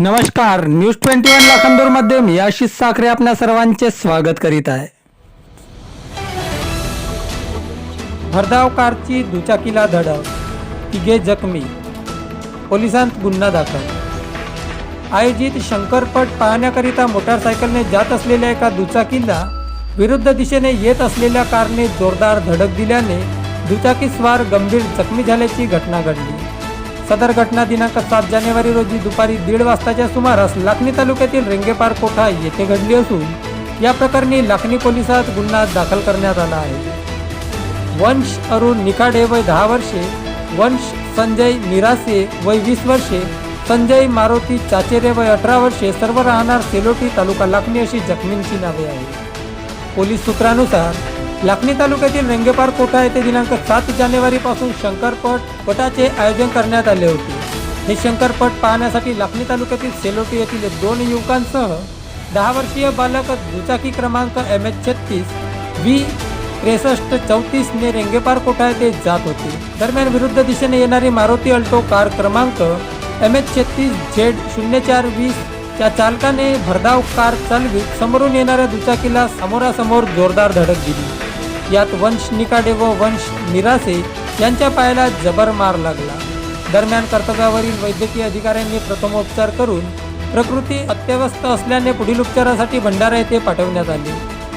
नमस्कार news twenty one लाखांदूरमध्ये मी आशिष साखरे आपल्या सर्वांचे स्वागत करीत आहे. भरधाव कारची दुचाकीला धडक तिघे जखमी पोलिसांत गुन्हा दाखल. आयोजित शंकरपट पाहण्याकरिता मोटारसायकलने जात असलेल्या एका दुचाकीला विरुद्ध दिशेने येत असलेल्या कारने जोरदार धडक दिल्याने दुचाकी स्वार गंभीर जखमी झाल्याची घटना घडली. सदर घटना दिनांक सात जानेवारी रोजी दुपारी दीड वाजताच्या सुमारास लाखनी तालुक्यातील रेंगेपार कोठा येथे घडली असून या प्रकरणी लाखनी पोलिसात गुन्हा दाखल करण्यात आला आहे. वंश अरुण निखाडे वय दहा वर्षे वंश संजय निरासे वय वीस वर्षे संजय मारुती चाचेरे वय अठरा वर्षे सर्व राहणार सेलोटी तालुका लाखणी अशी जखमींची नावे आहेत. पोलीस सूत्रानुसार लाखणी तालुक्यातील रेंगेपार कोठा येथे दिनांक सात जानेवारीपासून शंकरपट पटाचे आयोजन करण्यात आले होते. हे शंकरपट पाहण्यासाठी लाखणी तालुक्यातील सेलोटी येथील दोन युवकांसह दहा वर्षीय बालक दुचाकी क्रमांक एम एच छत्तीस व्ही त्रेसष्ट चौतीसने रेंगेपार कोठा येथे जात होते. दरम्यान विरुद्ध दिशेने येणारी मारुती अल्टो कार क्रमांक एम एच छत्तीस झेड शून्य चार वीस च्या चालकाने भरधाव कार चालवीत समोरून येणाऱ्या दुचाकीला समोरासमोर जोरदार धडक दिली. यात वंश निकाडे व वंश निरासे यांच्या पायाला जबर मार लागला. दरम्यान कर्तव्यावरील वैद्यकीय अधिकाऱ्यांनी प्रथमोपचार करून प्रकृती अत्यवस्थ असल्याने पुढील उपचारासाठी भंडारा येथे पाठवण्यात आले.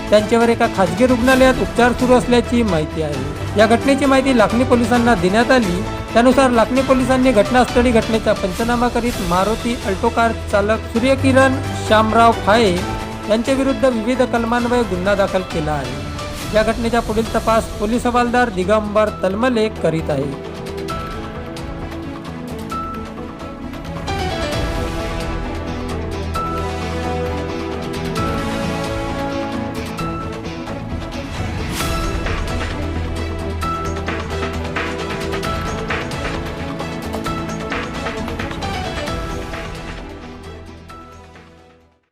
त्यांच्यावर एका खाजगी रुग्णालयात उपचार सुरू असल्याची माहिती आहे. या घटनेची माहिती लाखनी पोलिसांना देण्यात आली. त्यानुसार लाखनी पोलिसांनी घटनास्थळी घटनेचा पंचनामा करीत मारुती अल्टो कार चालक सूर्यकिरण श्यामराव फाये यांच्या विरुद्ध विविध कलमान्वये गुन्हा दाखल केला आहे. या घटनेचा पुढील तपास पोलीस हवालदार दिगंबर तलमले करीत आहे.